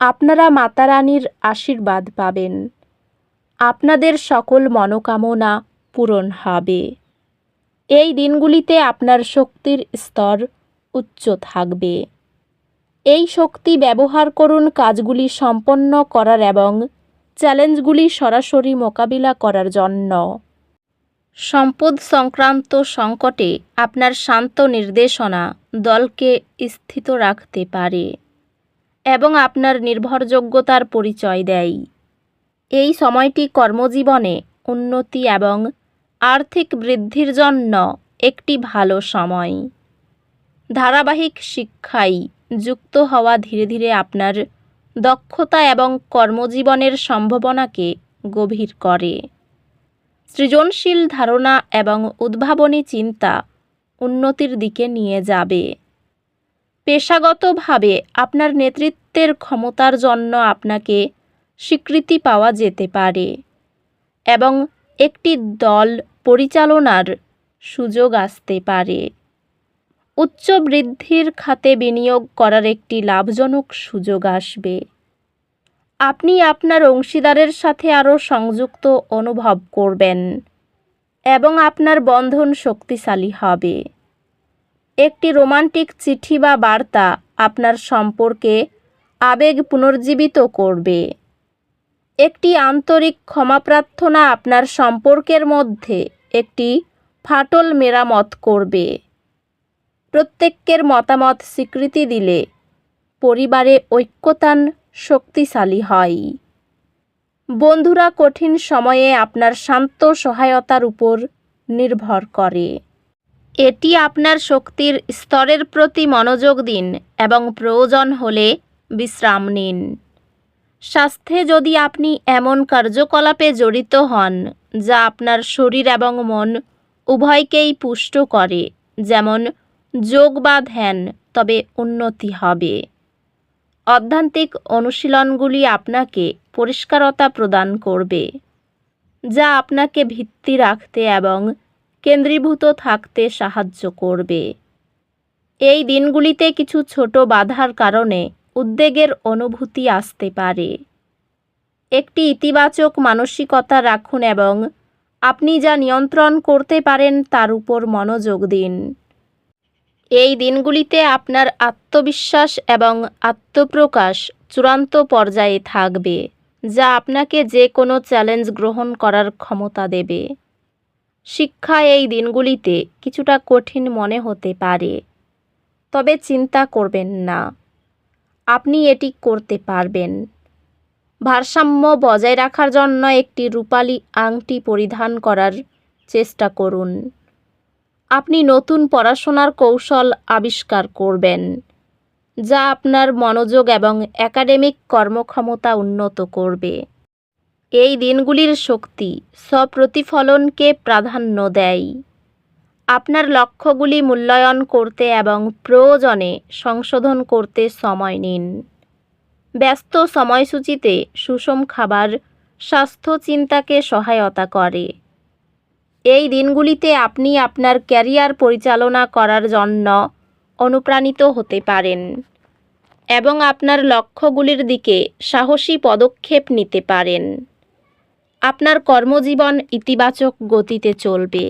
আপনারা মাতারানীর আশীর্বাদ পাবেন। আপনাদের সকল মনোকামনা পূরণ হবে। এই দিনগুলিতে আপনার শক্তির স্তর উচ্চ থাকবে। এই শক্তি ব্যবহার করুন কাজগুলি সম্পন্ন করার এবং চ্যালেঞ্জগুলি সরাসরি মোকাবিলা করার জন্য। সম্পদ সংক্রান্ত সংকটে আপনার শান্ত নির্দেশনা দলকে স্থিত রাখতে পারে। এবং আপনার নির্ভরযোগ্যতার পরিচয় দেয়। এই সময়টি কর্মজীবনে উন্নতি এবং আর্থিক বৃদ্ধির জন্য একটি ভালো সময়। ধারাবাহিক শিক্ষায় যুক্ত হওয়া ধীরে ধীরে আপনার দক্ষতা এবং কর্মজীবনের সম্ভাবনাকে গভীর করে। সৃজনশীল ধারণা এবং উদ্ভাবনী চিন্তা উন্নতির দিকে নিয়ে যাবে। পেশাগতভাবে আপনার নেতৃত্বের ক্ষমতার জন্য আপনাকে স্বীকৃতি পাওয়া যেতে পারে এবং একটি দল পরিচালনার সুযোগ আসতে পারে। উচ্চ বৃদ্ধির খাতে বিনিয়োগ করার একটি লাভজনক সুযোগ আসবে। আপনি আপনার অংশীদারের সাথে আরও সংযুক্ত অনুভব করবেন এবং আপনার বন্ধন শক্তিশালী হবে। একটি রোমান্টিক চিঠি বা বার্তা আপনার সম্পর্কে আবেগ পুনর্জীবিত করবে। একটি আন্তরিক ক্ষমা প্রার্থনা আপনার সম্পর্কের মধ্যে একটি ফাটল মেরামত করবে। প্রত্যেকের মতামত স্বীকৃতি দিলে পরিবারে ঐক্যতান শক্তিশালী হয়। বন্ধুরা কঠিন সময়ে আপনার শান্ত সহায়তার উপর নির্ভর করে। এটি আপনার শক্তির স্তরের প্রতি মনোযোগ দিন এবং প্রয়োজন হলে বিশ্রাম নিন। স্বাস্থ্যে যদি আপনি এমন কার্যকলাপে জড়িত হন, যা আপনার শরীর এবং মন উভয়কেই পুষ্ট করে, যেমন যোগ বা ধ্যান, তবে উন্নতি হবে। অধ্যান্তিক অনুশীলনগুলি আপনাকে পরিষ্কারতা প্রদান করবে, যা আপনাকে ভিত্তি রাখতে এবং কেন্দ্রীভূত থাকতে সাহায্য করবে। এই দিনগুলিতে কিছু ছোট বাধার কারণে উদ্বেগের অনুভূতি আসতে পারে। একটি ইতিবাচক মানসিকতা রাখুন এবং আপনি যা নিয়ন্ত্রণ করতে পারেন তার উপর মনোযোগ দিন। এই দিনগুলিতে আপনার আত্মবিশ্বাস এবং আত্মপ্রকাশ চূড়ান্ত পর্যায়ে থাকবে, যা আপনাকে যে কোনো চ্যালেঞ্জ গ্রহণ করার ক্ষমতা দেবে। শিক্ষা এই দিনগুলিতে কিছুটা কঠিন মনে হতে পারে। তবে চিন্তা করবেন না। আপনি এটি করতে পারবেন। ভারসাম্য বজায় রাখার জন্য একটি রূপালি আংটি পরিধান করার চেষ্টা করুন। আপনি নতুন পড়াশোনার কৌশল আবিষ্কার করবেন, যা আপনার মনোযোগ এবং একাডেমিক কর্মক্ষমতা উন্নত করবে। এই দিনগুলির শক্তি স্বপ্রতিফলনকে প্রাধান্য দেয়। আপনার লক্ষ্যগুলি মূল্যায়ন করতে এবং প্রয়োজনে সংশোধন করতে সময় নিন। ব্যস্ত সময়সূচিতে সুষম খাবার স্বাস্থ্য চিন্তাকে সহায়তা করে। এই দিনগুলিতে আপনি আপনার ক্যারিয়ার পরিচালনা করার জন্য অনুপ্রাণিত হতে পারেন এবং আপনার লক্ষ্যগুলির দিকে সাহসী পদক্ষেপ নিতে পারেন। আপনার কর্মজীবন ইতিবাচক গতিতে চলবে।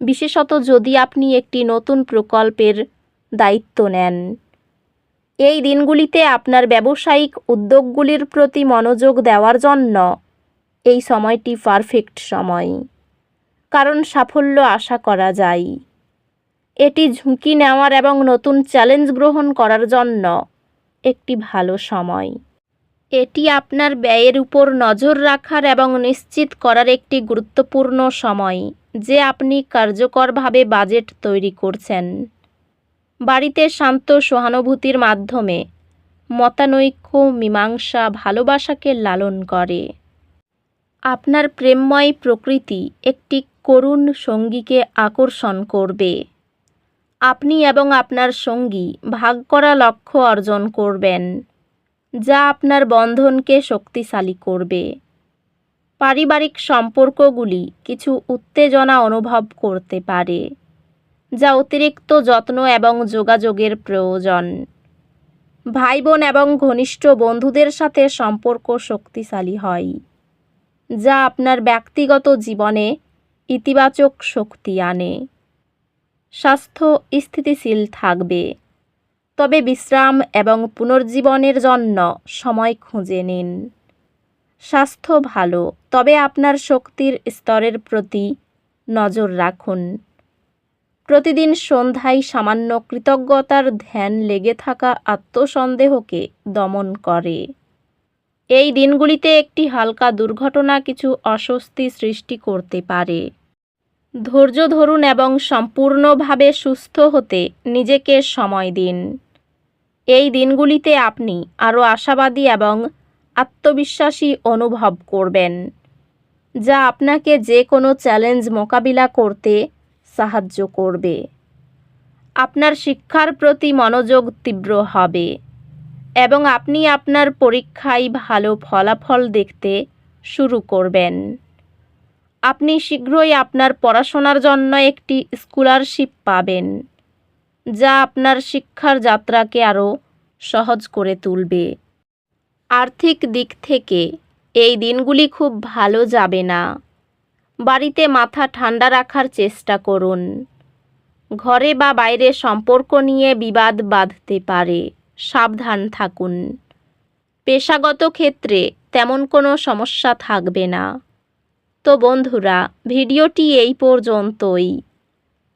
বিশেষত যদি আপনি একটি নতুন প্রকল্পের দায়িত্ব নেন। এই দিনগুলিতে আপনার ব্যবসায়িক উদ্যোগগুলির প্রতি মনোযোগ দেওয়ার জন্য এই সময়টি পারফেক্ট সময়। কারণ সাফল্য আশা করা যায়। এটি ঝুঁকি নেওয়ার এবং নতুন চ্যালেঞ্জ গ্রহণ করার জন্য একটি ভালো সময়। এটি আপনার ব্যয়ের উপর নজর রাখার এবং নিশ্চিত করার একটি গুরুত্বপূর্ণ সময়, যে আপনি কার্যকরভাবে বাজেট তৈরি করছেন। বাড়িতে শান্ত সহানুভূতির মাধ্যমে মতানৈক্য, মীমাংসা, ভালোবাসাকে লালন করে। আপনার প্রেমময় প্রকৃতি একটি করুণ সঙ্গীকে আকর্ষণ করবে। আপনি এবং আপনার সঙ্গী ভাগ করা লক্ষ্য অর্জন করবেন। যা আপনার বন্ধনকে শক্তিশালী করবে। পারিবারিক সম্পর্কগুলি কিছু উত্তেজনা অনুভব করতে পারে, যা অতিরিক্ত যত্ন এবং যোগাযোগের প্রয়োজন। ভাই বোন এবং ঘনিষ্ঠ বন্ধুদের সাথে সম্পর্ক শক্তিশালী হয়, যা আপনার ব্যক্তিগত জীবনে ইতিবাচক শক্তি আনে। স্বাস্থ্য স্থিতিশীল থাকবে। তবে বিশ্রাম এবং পুনর্জীবনের জন্য সময় খুঁজে নিন। স্বাস্থ্য ভালো, তবে আপনার শক্তির স্তরের প্রতি নজর রাখুন। প্রতিদিন সন্ধ্যায় সামান্য কৃতজ্ঞতার ধ্যান লেগে থাকা আত্মসন্দেহকে দমন করে। এই দিনগুলিতে একটি হালকা দুর্ঘটনা কিছু অস্বস্তি সৃষ্টি করতে পারে। ধৈর্য ধরুন এবং সম্পূর্ণভাবে সুস্থ হতে নিজেকে সময় দিন। এই দিনগুলিতে আপনি আরও আশাবাদী এবং আত্মবিশ্বাসী অনুভব করবেন, যা আপনাকে যে কোনো চ্যালেঞ্জ মোকাবিলা করতে সাহায্য করবে। আপনার শিক্ষার প্রতি মনোযোগ তীব্র হবে এবং আপনি আপনার পরীক্ষায় ভালো ফলাফল দেখতে শুরু করবেন। আপনি শীঘ্রই আপনার পড়াশোনার জন্য একটি স্কলারশিপ পাবেন। যা আপনার শিক্ষার যাত্রাকে আরও সহজ করে তুলবে। আর্থিক দিক থেকে এই দিনগুলি খুব ভালো যাবে না। বাড়িতে মাথা ঠান্ডা রাখার চেষ্টা করুন। ঘরে বা বাইরে সম্পর্ক নিয়ে বিবাদ বাঁধতে পারে। সাবধান থাকুন। পেশাগত ক্ষেত্রে তেমন কোনো সমস্যা থাকবে না। তো বন্ধুরা, ভিডিওটি এই পর্যন্তই।